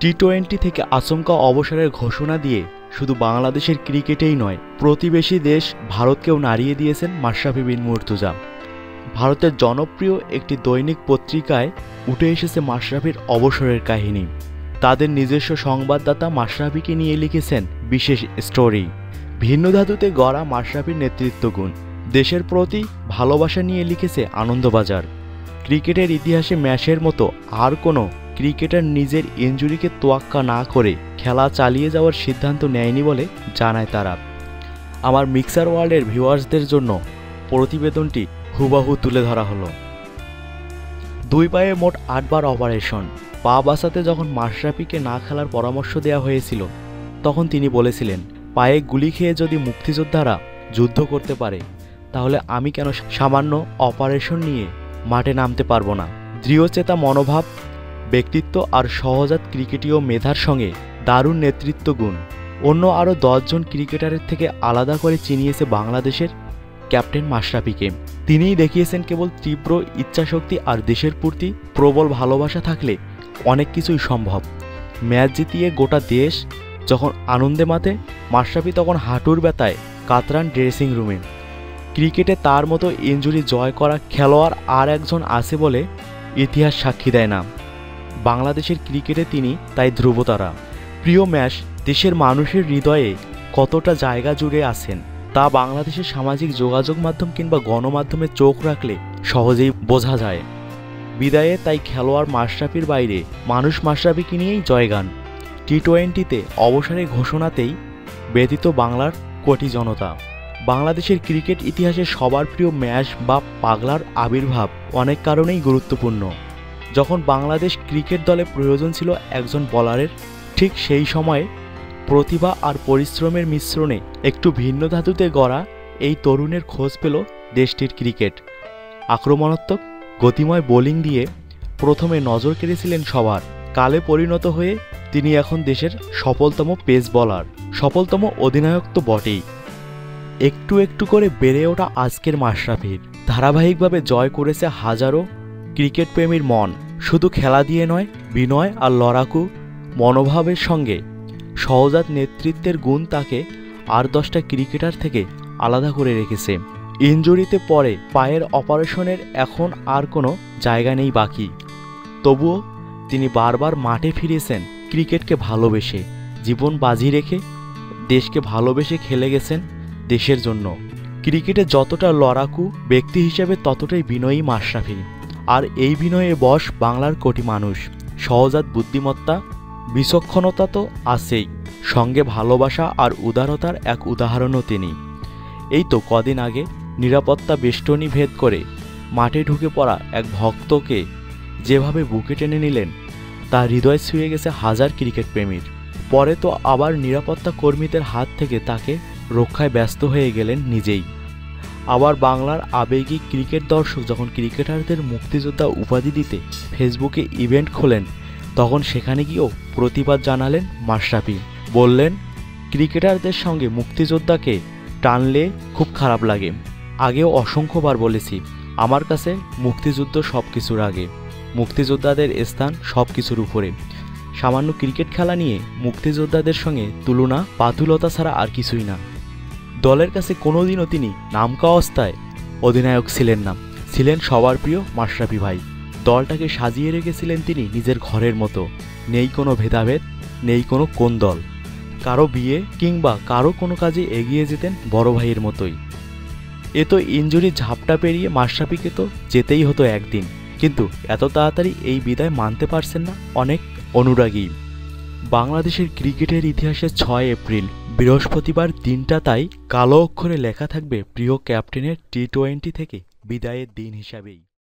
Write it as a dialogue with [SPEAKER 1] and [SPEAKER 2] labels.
[SPEAKER 1] T twenty থেকে আচমকা অবসরের ঘোষণা দিয়ে শুধু বাংলাদেশের ক্রিকেটেই নয়, প্রতিবেশী দেশ ভারতকেও নাড়িয়ে দিয়েছেন মাশরাফি বিন মুর্তুজা। ভারতের জনপ্রিয় একটি দৈনিক পত্রিকায় উঠে এসেছে মাশরাফির অবসরের কাহিনী। তাদের নিজস্ব সংবাদদাতা মাশরাফিকে নিয়ে লিখেছেন বিশেষ স্টোরি। ভিন্ন ধাতুতে গড়া মাশরাফির নেতৃত্ব গুণ। দেশের প্রতি ভালোবাসা নিয়ে লিখেছে আনন্দবাজার। ক্রিকেটের ইতিহাসে ম্যাচের মতো আর কোনো ক্রিকেটার নিজের ইঞ্জুরিকে তোয়াক্কা না করে খেলা চালিয়ে যাওয়ার সিদ্ধান্ত নেয়নি বলে জানায় তারা। আমার মিক্সার ওয়ার্ল্ডের ভিউয়ার্সদের জন্য প্রতিবেদনটি হুবাহু তুলে ধরা হলো। দুই পায়ে মোট আটবার অপারেশন। পা বাঁচাতে যখন মাশরাফিকে না খেলার পরামর্শ দেওয়া হয়েছিল, তখন তিনি বলেছিলেন, পায়ে গুলি খেয়ে যদি মুক্তিযোদ্ধারা যুদ্ধ করতে পারে, তাহলে আমি কেন সামান্য অপারেশন নিয়ে মাঠে নামতে পারব না? দৃঢ়চেতা মনোভাব ব্যক্তিত্ব আর সহজাত ক্রিকেটীয় মেধার সঙ্গে দারুণ নেতৃত্ব গুণ। অন্য আরও দশজন ক্রিকেটারের থেকে আলাদা করে চিনিয়েছে বাংলাদেশের ক্যাপ্টেন মাশরাফিকে। তিনিই দেখিয়েছেন কেবল তীব্র ইচ্ছাশক্তি আর দেশের প্রতি প্রবল ভালোবাসা থাকলে অনেক কিছুই সম্ভব। ম্যাচ জিতিয়ে গোটা দেশ যখন আনন্দে মাতে, মাশরাফি তখন হাঁটুর ব্যথায় কাতরান ড্রেসিং রুমে। ক্রিকেটে তার মতো ইঞ্জুরি জয় করা খেলোয়াড় আর একজন আছে বলে ইতিহাস সাক্ষী দেয় না। বাংলাদেশের ক্রিকেটে তিনি তাই ধ্রুবতারা। প্রিয় ম্যাচ, দেশের মানুষের হৃদয়ে কতটা জায়গা জুড়ে আছেন, তা বাংলাদেশের সামাজিক যোগাযোগ মাধ্যম কিংবা গণমাধ্যমে চোখ রাখলে সহজেই বোঝা যায়। বিদায়ে তাই খেলোয়াড় মাশরাফির বাইরে মানুষ মাশরাফিকে নিয়েই জয়গান টি টোয়েন্টিতে অবসরের ঘোষণাতেই ব্যতীত বাংলার কোটি জনতা। বাংলাদেশের ক্রিকেট ইতিহাসে সবার প্রিয় ম্যাচ বা পাগলার আবির্ভাব অনেক কারণেই গুরুত্বপূর্ণ। যখন বাংলাদেশ ক্রিকেট দলে প্রয়োজন ছিল একজন বলারের, ঠিক সেই সময়ে প্রতিভা আর পরিশ্রমের মিশ্রণে একটু ভিন্ন ধাতুতে গড়া এই তরুণের খোঁজ পেল দেশটির ক্রিকেট। আক্রমণাত্মক, গতিময় বোলিং দিয়ে প্রথমে নজর কেড়েছিলেন সবার। কালে পরিণত হয়ে তিনি এখন দেশের সফলতম পেস বলার, সফলতম অধিনায়ক তো বটেই। একটু একটু করে বেড়ে ওঠা আজকের মাশরাফির। ধারাবাহিকভাবে জয় করেছে হাজারো ক্রিকেট প্রেমীর মন শুধু খেলা দিয়ে নয়, বিনয় আর লড়াকু মনোভাবের সঙ্গে সহজাত নেতৃত্বের গুণ তাকে আর দশটা ক্রিকেটার থেকে আলাদা করে রেখেছে। ইঞ্জুরিতে পরে পায়ের অপারেশনের এখন আর কোনো জায়গা নেই বাকি। তবুও তিনি বারবার মাঠে ফিরেছেন ক্রিকেটকে ভালোবেসে, জীবন বাজি রেখে দেশকে ভালোবেসে খেলে গেছেন দেশের জন্য। ক্রিকেটে যতটা লড়াকু ব্যক্তি হিসেবে ততটাই বিনয়ী মাশরাফি। আর এই বিনয়ে বশ বাংলার কোটি মানুষ। সহজাত বুদ্ধিমত্তা, বিচক্ষণতা তো আছেই। সঙ্গে ভালোবাসা আর উদারতার এক উদাহরণও তিনি। এই তো কদিন আগে নিরাপত্তা বেষ্টনী ভেদ করে মাঠে ঢুকে পড়া এক ভক্তকে যেভাবে বুকে টেনে নিলেন তা হৃদয় ছুঁয়ে গেছে হাজার ক্রিকেট প্রেমীর। পরে তো আবার নিরাপত্তা কর্মীদের হাত থেকে তাকে রক্ষায় ব্যস্ত হয়ে গেলেন নিজেই। আবার বাংলার আবেগী ক্রিকেট দর্শক যখন ক্রিকেটারদের মুক্তিযোদ্ধা উপাধি দিতে ফেসবুকে ইভেন্ট খোলেন, তখন সেখানে গিয়েও প্রতিবাদ জানালেন মাশরাফি। বললেন, ক্রিকেটারদের সঙ্গে মুক্তিযোদ্ধাকে টানলে খুব খারাপ লাগে। আগেও অসংখ্যবার বলেছি, আমার কাছে মুক্তিযুদ্ধ সব কিছুর আগে। মুক্তিযোদ্ধাদের স্থান সব কিছুর উপরে। সামান্য ক্রিকেট খেলা নিয়ে মুক্তিযোদ্ধাদের সঙ্গে তুলনা পাতুলতা ছাড়া আর কিছুই না। দলের কাছে কোনোদিনও তিনি নামকা অবস্থায় অধিনায়ক ছিলেন না। ছিলেন সবার প্রিয় মাশরাফি ভাই। দলটাকে সাজিয়ে রেখেছিলেন তিনি নিজের ঘরের মতো। নেই কোনো ভেদাভেদ, নেই কোনো কোন দল। কারও বিয়ে কিংবা কারও কোনো কাজে এগিয়ে যেতেন বড় ভাইয়ের মতোই। এ তো ইঞ্জুরি ঝাপটা পেরিয়ে মাশরাফিকে তো যেতেই হতো একদিন। কিন্তু এত তাড়াতাড়ি এই বিদায় মানতে পারছেন না অনেক অনুরাগী। বাংলাদেশের ক্রিকেটের ইতিহাসে ছয় এপ্রিল বৃহস্পতিবার দিনটা তাই কালো অক্ষরে লেখা থাকবে প্রিয় ক্যাপ্টেনের টি টোয়েন্টি থেকে। বিদায়ের দিন হিসাবেই।